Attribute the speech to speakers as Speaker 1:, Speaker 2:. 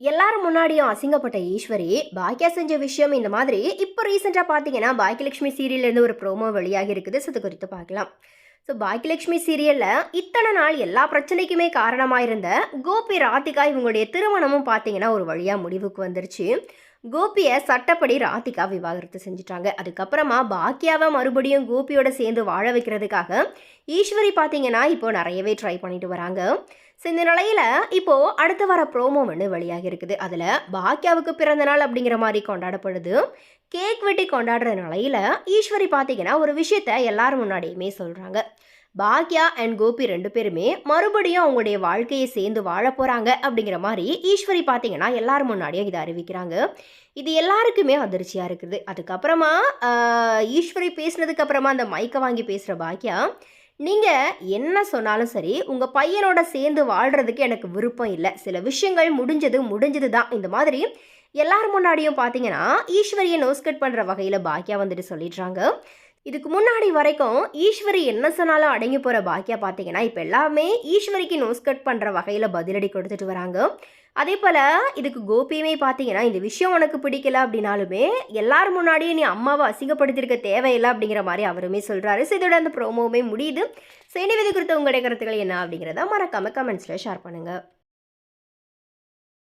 Speaker 1: எல்லாரும் முன்னாடியும் அசிங்கப்பட்ட ஈஸ்வரி பாக்கியா செஞ்ச விஷயம் இந்த மாதிரி இப்போ ரீசெண்டாக பார்த்தீங்கன்னா பாக்கியலட்சுமி சீரியல்லேருந்து ஒரு ப்ரோமோ வெளியாகி இருக்குது. ஸோ இது குறித்து பார்க்கலாம் ஸோ பாக்கியலட்சுமி சீரியலில் இத்தனை நாள் எல்லா பிரச்சனைக்குமே காரணமாக இருந்த கோபி ராதிகா இவங்களுடைய திருமணமும் பார்த்தீங்கன்னா ஒரு வழியாக முடிவுக்கு வந்துருச்சு. கோபியை சட்டப்படி ராதிகா விவாகரத்து செஞ்சுட்டாங்க. அதுக்கப்புறமா பாக்கியாவை மறுபடியும் கோபியோட சேர்ந்து வாழ வைக்கிறதுக்காக ஈஸ்வரி பார்த்தீங்கன்னா இப்போ நிறையவே ட்ரை பண்ணிட்டு வராங்க. ஸோ இந்த நிலையில் இப்போது அடுத்து வர ப்ரோமோ ஒன்று வெளியாகி இருக்குது. அதில் பாக்கியாவுக்கு பிறந்த நாள் அப்படிங்கிற மாதிரி கொண்டாடப்படுது. கேக் வெட்டி கொண்டாடுற நிலையில் ஈஸ்வரி பார்த்தீங்கன்னா ஒரு விஷயத்த எல்லாரும் முன்னாடியுமே சொல்கிறாங்க பாக்யா அண்ட் கோபி ரெண்டு பேருமே மறுபடியும் அவங்களுடைய வாழ்க்கையை சேர்ந்து வாழ போகிறாங்க அப்படிங்கிற மாதிரி ஈஸ்வரி பார்த்தீங்கன்னா எல்லாரும் முன்னாடியும் இதை அறிவிக்கிறாங்க. இது எல்லாருக்குமே அதிர்ச்சியாக இருக்குது. அதுக்கப்புறமா ஈஸ்வரி பேசுனதுக்கப்புறமா அந்த மைக்கை வாங்கி பேசுகிற பாக்யா நீங்கள் என்ன சொன்னாலும் சரி உங்கள் பையனோட சேர்ந்து வாழ்கிறதுக்கு எனக்கு விருப்பம் இல்லை. சில விஷயங்கள் முடிஞ்சது முடிஞ்சது தான். இந்த மாதிரி எல்லார் முன்னாடியும் பார்த்தீங்கன்னா ஈஸ்வரியை நோஸ்கட் பண்ணுற வகையில் பாக்கியா வந்துட்டு சொல்லிடுறாங்க. இதுக்கு முன்னாடி வரைக்கும் ஈஸ்வரி என்ன சொன்னாலும் அடங்கி போகிற பாக்கியா பார்த்தீங்கன்னா இப்போ எல்லாமே ஈஸ்வரிக்கு நோஸ் கட் பண்ணுற வகையில் பதிலடி கொடுத்துட்டு வராங்க. அதே போல் இதுக்கு கோபியுமே பார்த்தீங்கன்னா இந்த விஷயம் உனக்கு பிடிக்கல அப்படின்னாலுமே எல்லார் முன்னாடியும் நீ அம்மாவை அசிங்கப்படுத்தியிருக்க தேவையில்லை அப்படிங்கிற மாதிரி அவருமே சொல்கிறாரு ஸோ இதோட அந்த ப்ரோமோவுமே முடியுது. ஸோ இனி இது குறித்த உங்களுடைய கருத்துக்கள் என்ன அப்படிங்கிறத மறக்காமல் கமெண்ட்ஸில் ஷேர் பண்ணுங்கள்